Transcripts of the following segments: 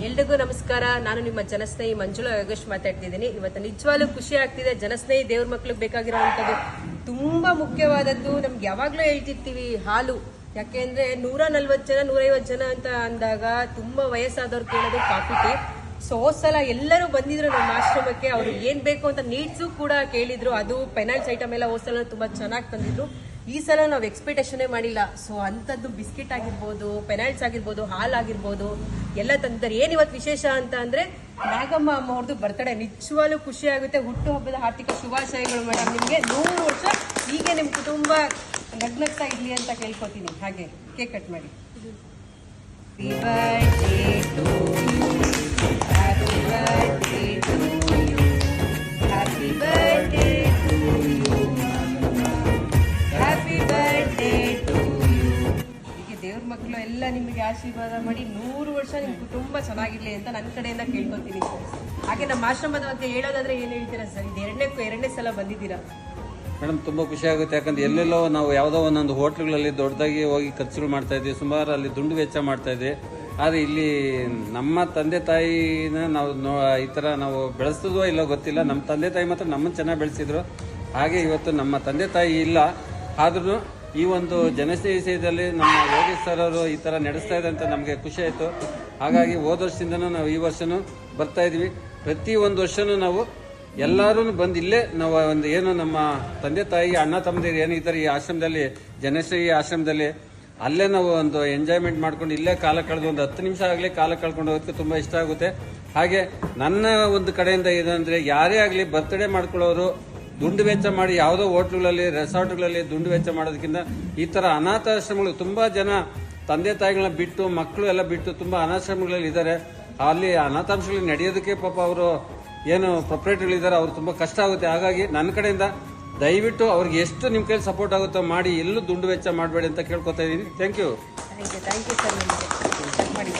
ಎಲ್ರಿಗೂ ನಮಸ್ಕಾರ. ನಾನು ನಿಮ್ಮ ಜನಸ್ನೇಹಿ ಮಂಜುಳಾ ಯೋಗೇಶ್ ಮಾತಾಡ್ತಿದ್ದೀನಿ. ಇವತ್ತು ನಿಜವಾಗ್ಲೂ ಖುಷಿ ಆಗ್ತಿದೆ. ಜನಸ್ನೇಹಿ ದೇವ್ರ ಮಕ್ಳಿಗೆ ಬೇಕಾಗಿರೋವಂಥದ್ದು ತುಂಬಾ ಮುಖ್ಯವಾದದ್ದು. ನಮ್ಗೆ ಯಾವಾಗಲೂ ಹೇಳ್ತಿರ್ತೀವಿ ಹಾಲು. ಯಾಕೆಂದ್ರೆ ನೂರ ನಲ್ವತ್ತು ಜನ, ನೂರೈವತ್ತು ಜನ ಅಂತ ಅಂದಾಗ ತುಂಬಾ ವಯಸ್ಸಾದವ್ರು ಕೇಳೋದು ಕಾಫಿ ಟೀ. ಸೊ ಸಲ ಎಲ್ಲರೂ ಬಂದಿದ್ರು ನಮ್ಮ ಆಶ್ರಮಕ್ಕೆ. ಅವ್ರು ಏನು ಬೇಕು ಅಂತ ನೀಡ್ಸು ಕೂಡ ಕೇಳಿದ್ರು. ಅದು ಪೆನಲ್ಸ್ ಐಟಮ್ ಎಲ್ಲ ಹೋದ್ಸಲ ತುಂಬಾ ಚೆನ್ನಾಗಿ ತಂದಿದ್ರು. ಈ ಸಲ ನಾವು ಎಕ್ಸ್ಪೆಕ್ಟೇಷನೇ ಮಾಡಿಲ್ಲ. ಸೊ ಅಂಥದ್ದು ಬಿಸ್ಕಿಟ್ ಆಗಿರ್ಬೋದು ಪೆನಾಲ್ಟ್ಸ್ ಆಗಿರ್ಬೋದು, ಹಾಲ್ ಆಗಿರ್ಬೋದು, ಎಲ್ಲ ತಂದಿದ್ದಾರೆ. ಏನು ಇವತ್ತು ವಿಶೇಷ ಅಂತ ಅಂದರೆ, ನಾಗಮ್ಮ ಅಮ್ಮ ಅವ್ರದ್ದು ಬರ್ತಡೆ ನಿಜವಾಗ್ಲೂ ಖುಷಿ ಆಗುತ್ತೆ. ಹುಟ್ಟುಹಬ್ಬದ ಹಾರ್ದಿಕ ಶುಭಾಶಯಗಳು ಮೇಡಮ್ ನಿಮಗೆ. ನೂರು ವರ್ಷ ಹೀಗೆ ನಿಮ್ಮ ಕುಟುಂಬ ನಗ್ನಗ್ತಾ ಇರಲಿ ಅಂತ ಕೇಳ್ಕೊತೀನಿ. ಹಾಗೆ ಕೇಕ್ ಕಟ್ ಮಾಡಿ. ಆಶೀರ್ವಾದ ಮಾಡಿ ನೂರು ವರ್ಷ ನಿಮ್ಮ ಕುಟುಂಬ ಚೆನ್ನಾಗಿರ್ಲಿ ಅಂತ ನನ್ನ ಕಡೆಯಿಂದ ಕೇಳ್ಕೊತೀನಿ ಹಾಗೆ ನಮ್ಮ ಆಶ್ರಮದ ಬಗ್ಗೆ ಹೇಳೋದಾದ್ರೆ ಏನು ಹೇಳ್ತೀರಾ ಸರ್? ಇದು ಎರಡನೇ ಎರಡನೇ ಸಲ ಬಂದಿದ್ದೀರಾ? ಮೇಡಮ್, ತುಂಬ ಖುಷಿ ಆಗುತ್ತೆ. ಯಾಕಂದ್ರೆ ಎಲ್ಲೆಲ್ಲೋ ನಾವು ಯಾವುದೋ ಒಂದೊಂದು ಹೋಟ್ಲ್ಗಳಲ್ಲಿ ದೊಡ್ಡದಾಗಿ ಹೋಗಿ ಖರ್ಚುಗಳು ಮಾಡ್ತಾ ಇದ್ವಿ. ಸುಮಾರು ಅಲ್ಲಿ ದುಂಡು ವೆಚ್ಚ ಮಾಡ್ತಾ ಇದ್ವಿ. ಆದರೆ ಇಲ್ಲಿ ನಮ್ಮ ತಂದೆ ತಾಯಿನ ನಾವು ಈ ಥರ ನಾವು ಬೆಳೆಸ್ತದೋ ಇಲ್ಲೋ ಗೊತ್ತಿಲ್ಲ. ನಮ್ಮ ತಂದೆ ತಾಯಿ ಮಾತ್ರ ನಮ್ಮನ್ನು ಚೆನ್ನಾಗಿ ಬೆಳೆಸಿದ್ರು. ಹಾಗೆ ಇವತ್ತು ನಮ್ಮ ತಂದೆ ತಾಯಿ ಇಲ್ಲ. ಆದ್ರೂ ಈ ಒಂದು ಜನಸೇವೆ ವಿಷಯದಲ್ಲಿ ನಮ್ಮ ಯೋಗೇಶ್ ಸರ್ ಅವರು ಈ ಥರ ನಡೆಸ್ತಾ ಇದೆ ಅಂತ ನಮಗೆ ಖುಷಿ ಆಯಿತು. ಹಾಗಾಗಿ ಹೋದ ವರ್ಷದಿಂದನೂ ನಾವು ಈ ವರ್ಷನೂ ಬರ್ತಾ ಇದ್ವಿ. ಪ್ರತಿ ಒಂದು ವರ್ಷನೂ ನಾವು ಎಲ್ಲರೂ ಬಂದು ಇಲ್ಲೇ ನಾವು ಒಂದು ಏನು ನಮ್ಮ ತಂದೆ ತಾಯಿ ಅಣ್ಣ ತಮ್ಮದಿರು ಏನು ಇದ್ದಾರೆ ಈ ಆಶ್ರಮದಲ್ಲಿ ಜನಶ್ರೀ ಆಶ್ರಮದಲ್ಲಿ ಅಲ್ಲೇ ನಾವು ಒಂದು ಎಂಜಾಯ್ಮೆಂಟ್ ಮಾಡ್ಕೊಂಡು ಇಲ್ಲೇ ಕಾಲ ಕಳೆದು ಒಂದು ಹತ್ತು ನಿಮಿಷ ಆಗಲಿ ಕಾಲ ಕಳ್ಕೊಂಡು ಹೋಗೋದಕ್ಕೆ ತುಂಬ ಇಷ್ಟ ಆಗುತ್ತೆ. ಹಾಗೆ ನನ್ನ ಒಂದು ಕಡೆಯಿಂದ ಏನಂದರೆ ಯಾರೇ ಆಗಲಿ ಬರ್ತ್ಡೇ ಮಾಡ್ಕೊಳ್ಳೋರು ದುಂಡು ವೆಚ್ಚ ಮಾಡಿ ಯಾವುದೋ ಹೋಟ್ಲುಗಳಲ್ಲಿ, ರೆಸಾರ್ಟ್ಗಳಲ್ಲಿ ದುಂಡು ವೆಚ್ಚ ಮಾಡೋದಕ್ಕಿಂತ ಈ ಥರ ಅನಾಥಾಶ್ರಮಗಳು ತುಂಬ ಜನ ತಂದೆ ತಾಯಿಗಳನ್ನ ಬಿಟ್ಟು, ಮಕ್ಕಳು ಎಲ್ಲ ಬಿಟ್ಟು ತುಂಬ ಅನಾಥಾಶ್ರಮಗಳಲ್ಲಿ ಇದ್ದಾರೆ. ಅಲ್ಲಿ ಅನಾಥಾಂಶಗಳು ನಡೆಯೋದಕ್ಕೆ ಪಾಪ ಅವರು ಏನು ಪ್ರೊಪ್ರೇಟರ್ಗಳಿದ್ದಾರೆ ಅವ್ರು ತುಂಬ ಕಷ್ಟ ಆಗುತ್ತೆ. ಹಾಗಾಗಿ ನನ್ನ ಕಡೆಯಿಂದ ದಯವಿಟ್ಟು ಅವ್ರಿಗೆ ಎಷ್ಟು ನಿಮ್ಮ ಕೈಲಿ ಸಪೋರ್ಟ್ ಆಗುತ್ತೋ ಮಾಡಿ, ಎಲ್ಲೂ ದುಂಡು ವೆಚ್ಚ ಮಾಡಬೇಡಿ ಅಂತ ಕೇಳ್ಕೊತಾ ಇದ್ದೀನಿ. Thank you thank you thank you sir ಮಾಡಿ.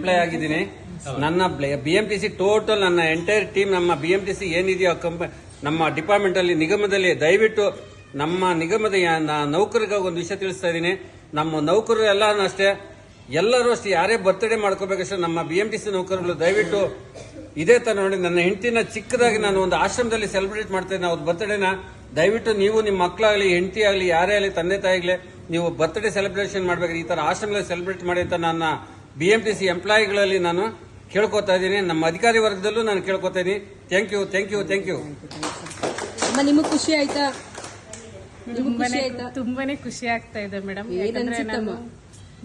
ಎಂಪ್ಲಾಯ್ ಆಗಿದ್ದೀನಿ. ನನ್ನ B M T C total ನನ್ನ ಎಂಟೈರ್ ಟೀಮ್ ನಮ್ಮ ಬಿ ಎಂ ಟಿ ಸಿ ಏನಿದೆಯೋ ಕಂಪ ನಮ್ಮ ಡಿಪಾರ್ಟ್ಮೆಂಟ್ ಅಲ್ಲಿ, ನಿಗಮದಲ್ಲಿ, ದಯವಿಟ್ಟು ನಮ್ಮ ನಿಗಮದ ಯಾ- ನಾ- ನೌಕರಿಗೆ ಒಂದು ವಿಷಯ ತಿಳಿಸ್ತಾ ಇದ್ದೀನಿ. ನಮ್ಮ ನೌಕರರು ಎಲ್ಲ ಅಷ್ಟೇ. ಎಲ್ಲರೂ ಅಷ್ಟೇ. ಯಾರೇ ಬರ್ತ್ಡೇ ಮಾಡ್ಕೋಬೇಕಷ್ಟೇ ನಮ್ಮ ಬಿ ಎಂ ಟಿ ಸಿ ನೌಕರರು ದಯವಿಟ್ಟು ಇದೇ ತರ ನೋಡಿ, ನನ್ನ ಹೆಂಡತಿನ ಚಿಕ್ಕದಾಗಿ ನಾನು ಒಂದು ಆಶ್ರಮದಲ್ಲಿ ಸೆಲೆಬ್ರೇಟ್ ಮಾಡ್ತಾ ಇದ್ದೀನಿ. ಅವ್ರ ಬರ್ತ್ಡೇನ ದಯವಿಟ್ಟು ನೀವು ನಿಮ್ಮ ಮಕ್ಕಳಾಗಲಿ, ಹೆಂಡತಿ ಆಗಲಿ, ಯಾರೇ ಆಗಲಿ, ತಂದೆ ತಾಯಿಗಳೇ ನೀವು ಬರ್ತ್ಡೇ ಸೆಲೆಬ್ರೇಷನ್ ಮಾಡ್ಬೇಕು ಈ ತರ ಆಶ್ರಮದಲ್ಲಿ ಸೆಲೆಬ್ರೇಟ್ ಮಾಡಿ ಅಂತ ನನ್ನ ಬಿ ಎಂ ಟಿ ಸಿ ಎಂಪ್ಲಾಯಿಗಳಲ್ಲಿ ನಾನು ಕೇಳ್ಕೊತಾ ಇದ್ದೀನಿ. ನಮ್ಮ ಅಧಿಕಾರಿ ವರ್ಗದಲ್ಲೂ ನಾನು ಕೇಳ್ಕೊತಾ ಇದ್ದೀನಿ. Thank you thank you thank you ಅಮ್ಮ ನಿಮಗೆ ಖುಷಿ ಆಯ್ತಾ? ನಿಮಗೆ ಖುಷಿ ತುಂಬಾನೇ ತುಂಬಾನೇ ಖುಷಿ ಆಗ್ತಾ ಇದೆ ಮೇಡಮ್. ಯಾಕಂದ್ರೆ ನಾನು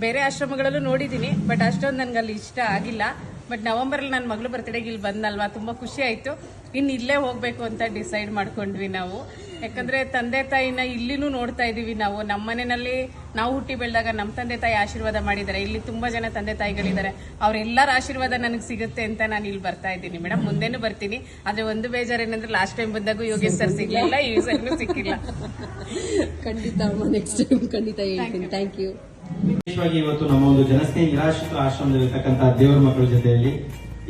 ಬೇರೆ ಆಶ್ರಮಗಳಲ್ಲೂ ನೋಡಿದೀನಿ ಬಟ್ ಅಷ್ಟೊಂದು ನನ್ಗೆ ಅಲ್ಲಿ ಇಷ್ಟ ಆಗಿಲ್ಲ. ಬಟ್ ನವೆಂಬರ್ ಅಲ್ಲಿ ನನ್ನ ಮಗಳು ಬರ್ತ್ಡೇಗೆ ಇಲ್ಲಿ ಬಂದಲ್ವಾ ತುಂಬಾ ಖುಷಿ ಆಯಿತು. ಇನ್ನು ಇಲ್ಲೇ ಹೋಗಬೇಕು ಅಂತ ಡಿಸೈಡ್ ಮಾಡ್ಕೊಂಡ್ವಿ ನಾವು. ಯಾಕಂದ್ರೆ ತಂದೆ ತಾಯಿನ ಇಲ್ಲಿನೂ ನೋಡ್ತಾ ಇದ್ದೀವಿ ನಾವು. ನಮ್ಮ ಮನೆಯಲ್ಲಿ ನಾವು ಹುಟ್ಟಿ ಬೆಳೆದಾಗ ನಮ್ಮ ತಂದೆ ತಾಯಿ ಆಶೀರ್ವಾದ ಮಾಡಿದ್ದಾರೆ. ಇಲ್ಲಿ ತುಂಬಾ ಜನ ತಂದೆ ತಾಯಿಗಳಿದ್ದಾರೆ. ಅವರೆಲ್ಲರ ಆಶೀರ್ವಾದ ನನಗೆ ಸಿಗುತ್ತೆ ಅಂತ ನಾನು ಇಲ್ಲಿ ಬರ್ತಾ ಇದ್ದೀನಿ. ಮೇಡಮ್ ಮುಂದೆನೂ ಬರ್ತೀನಿ. ಆದರೆ ಒಂದು ಬೇಜಾರು ಏನಂದ್ರೆ ಲಾಸ್ಟ್ ಟೈಮ್ ಬಂದಾಗೂ ಯೋಗೇಶ್ ಸರ್ ಸಿಗಲಿಲ್ಲ ಈ ಸಿಕ್ಕಿಲ್ಲ. ಖಂಡಿತ ನೆಕ್ಸ್ಟ್ ಟೈಮ್ ಖಂಡಿತ ಹೇಳ್ತೀನಿ. ಥ್ಯಾಂಕ್ ಯು ವಿಶೇಷವಾಗಿ ಇವತ್ತು ನಮ್ಮ ಒಂದು ಜನಸ್ನೇಹಿ ನಿರಾಶ್ರಿತ ಆಶ್ರಮದಲ್ಲಿರ್ತಕ್ಕಂತಹ ದೇವರ ಮಕ್ಕಳ ಜೊತೆಯಲ್ಲಿ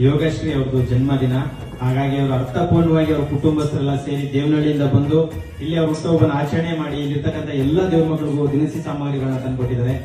ಯೋಗಶ್ರೀ ಅವ್ರದ್ದು ಜನ್ಮದಿನ. ಹಾಗಾಗಿ ಅವರು ಅರ್ಥಪೂರ್ಣವಾಗಿ ಅವ್ರ ಕುಟುಂಬಸ್ಥರೆಲ್ಲ ಸೇರಿ ದೇವನಹಳ್ಳಿಯಿಂದ ಬಂದು ಇಲ್ಲಿ ಅವ್ರ ಹುಟ್ಟುಹಬ್ಬನ ಆಚರಣೆ ಮಾಡಿ ಇಲ್ಲಿರ್ತಕ್ಕಂಥ ಎಲ್ಲ ದೇವ್ರ ಮಕ್ಕಳಿಗೂ ದಿನಸಿ ಸಾಮಗ್ರಿಗಳನ್ನ ತಂದುಕೊಟ್ಟಿದ್ದಾರೆ.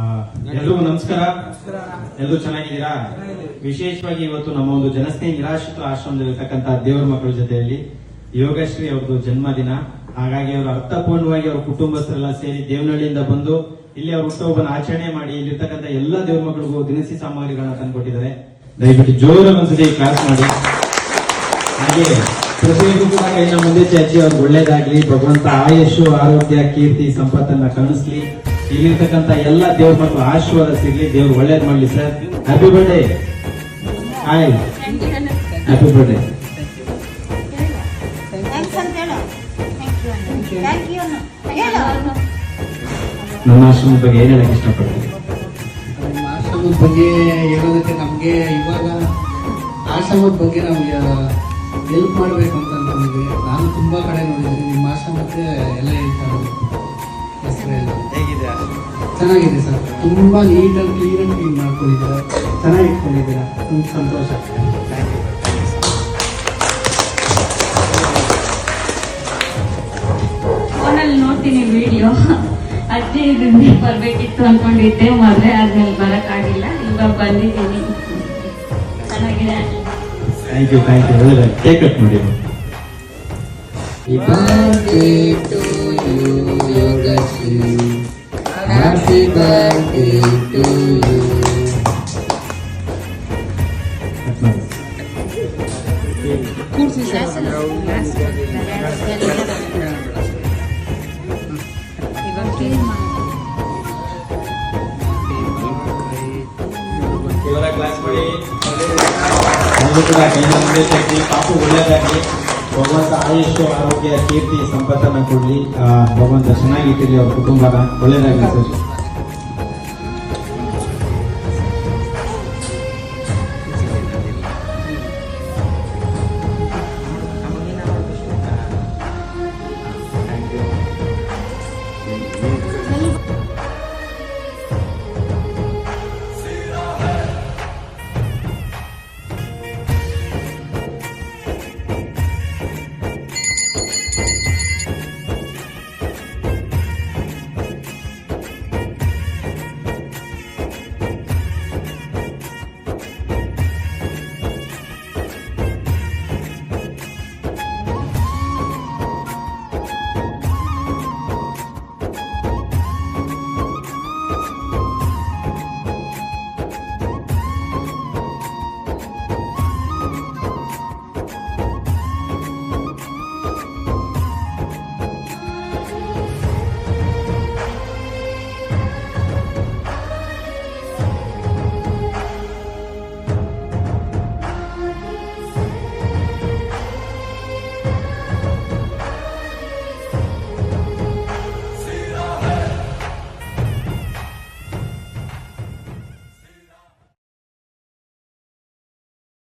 ಎಲ್ರಿಗೂ ನಮಸ್ಕಾರ. ಎಲ್ಲರೂ ಚೆನ್ನಾಗಿದ್ದೀರಾ? ವಿಶೇಷವಾಗಿ ಇವತ್ತು ನಮ್ಮ ಒಂದು ಜನಸ್ನೇಹಿ ನಿರಾಶ್ರಿತ ಆಶ್ರಮದಲ್ಲಿರ್ತಕ್ಕಂಥ ದೇವರ ಮಕ್ಕಳ ಜೊತೆಯಲ್ಲಿ ಯೋಗಶ್ರೀ ಅವ್ರದ್ದು ಜನ್ಮದಿನ. ಹಾಗಾಗಿ ಅವರು ಅರ್ಥಪೂರ್ಣವಾಗಿ ಅವ್ರ ಕುಟುಂಬಸ್ಥರೆಲ್ಲ ಸೇರಿ ದೇವನಹಳ್ಳಿಯಿಂದ ಬಂದು ಇಲ್ಲಿ ಅವ್ರ ಹುಟ್ಟುಹಬ್ಬನ ಆಚರಣೆ ಮಾಡಿ ಇಲ್ಲಿರ್ತಕ್ಕಂಥ ಎಲ್ಲ ದೇವ್ರ ಮಕ್ಕಳಿಗೂ ದಿನಸಿ ಸಾಮಗ್ರಿಗಳನ್ನ ತಂದುಕೊಟ್ಟಿದ್ದಾರೆ. ದಯವಿಟ್ಟು ಜೋರ ಒಂದ್ಸತಿ ಕ್ಲಾಸ್ ಮಾಡಿ. ಹಾಗೆ ಪ್ರತಿಯೊಂದು ಕೂಡ ಇನ್ನು ಮುಂದೆ ಚಾಚಿ, ಅವ್ರಿಗೆ ಒಳ್ಳೇದಾಗ್ಲಿ. ಭಗವಂತ ಆಯಸ್ಸು, ಆರೋಗ್ಯ, ಕೀರ್ತಿ, ಸಂಪತ್ತನ್ನ ಕಣಿಸ್ಲಿ ಇಲ್ಲಿರ್ತಕ್ಕಂಥ ಎಲ್ಲ ದೇವ್ರ ಮಕ್ಕಳು ಆಶೀರ್ವಾದ ಸಿಗ್ಲಿ, ದೇವ್ರು ಒಳ್ಳೇದು ಮಾಡ್ಲಿ sir. Happy birthday hi happy birthday ನಮ್ಮ ಆಶ್ರಮದ ಬಗ್ಗೆ ಏನ್ ಹೇಳಕ್ ಇಷ್ಟಪಡ್ತೀನಿ ನಮ್ಮ ಆಶ್ರಮದ ಬಗ್ಗೆ ಹೇಳೋದಕ್ಕೆ ನಮಗೆ ಇವಾಗ ಆಶ್ರಮದ ಬಗ್ಗೆ ನಮಗೆ ಹೆಲ್ಪ್ ಮಾಡಬೇಕು ಅಂತ ಅನ್ಕೊಂಡಿದ್ವಿ ನಾನು ತುಂಬ ಕಡೆ ನೋಡಿದ್ದೀನಿ. ನಿಮ್ಮ ಆಶ್ರಮಕ್ಕೆ ಎಲ್ಲ ಹೇಳ್ತಾರೆ ಹೇಗಿದೆ? ಚೆನ್ನಾಗಿದೆ ಸರ್. ತುಂಬ ನೀಟಾಗಿ ಕ್ಲೀನಾಗಿ ಕ್ಲೀನ್ ಮಾಡ್ಕೊಂಡಿದ್ದೀರಾ? ಚೆನ್ನಾಗಿ ಇಟ್ಕೊಂಡಿದ್ದೀರಾ? ತುಂಬ ಸಂತೋಷ. ಫೋನಲ್ಲಿ ನೋಡ್ತೀನಿ ವಿಡಿಯೋ ಅಜ್ಜಿ ಇದನ್ನ ಬರ್ಬೇಕಿತ್ತು ಅನ್ಕೊಂಡಿದ್ದೆ. ಮದುವೆ ಆದ್ಮೇಲೆ ಬರಕ್ಕಾಗಿಲ್ಲ ಇವಾಗ ಬಂದಿದ್ದೀನಿ. ಚೆನ್ನಾಗಿದೆ thank you thank you cake cut ಮಾಡಿ ಬರ್ಡೇ ಟು ಯು ಕಟ್ ಮಾಡಿ ಇವರ ಕ್ಲಾಸ್ ಮಾಡಿ ಎಲ್ಲರೂ ಕೂಡ ಕೈನ ಮುಂದೆ ಚಾಚಿ ಪಾಪು ಒಳ್ಳೇದಾಗ್ಲಿ ಭಗವಂತ ಆಯುಷ್ ಆರೋಗ್ಯ ಕೀರ್ತಿ ಸಂಪತ್ತನ್ನು ಕೊಡಲಿ. ಭಗವಂತ ಚೆನ್ನಾಗಿಟ್ಟಿರ್ಲಿ ಅವ್ರ ಕುಟುಂಬನ. ಒಳ್ಳೇದಾಗಲಿ ಸರ್.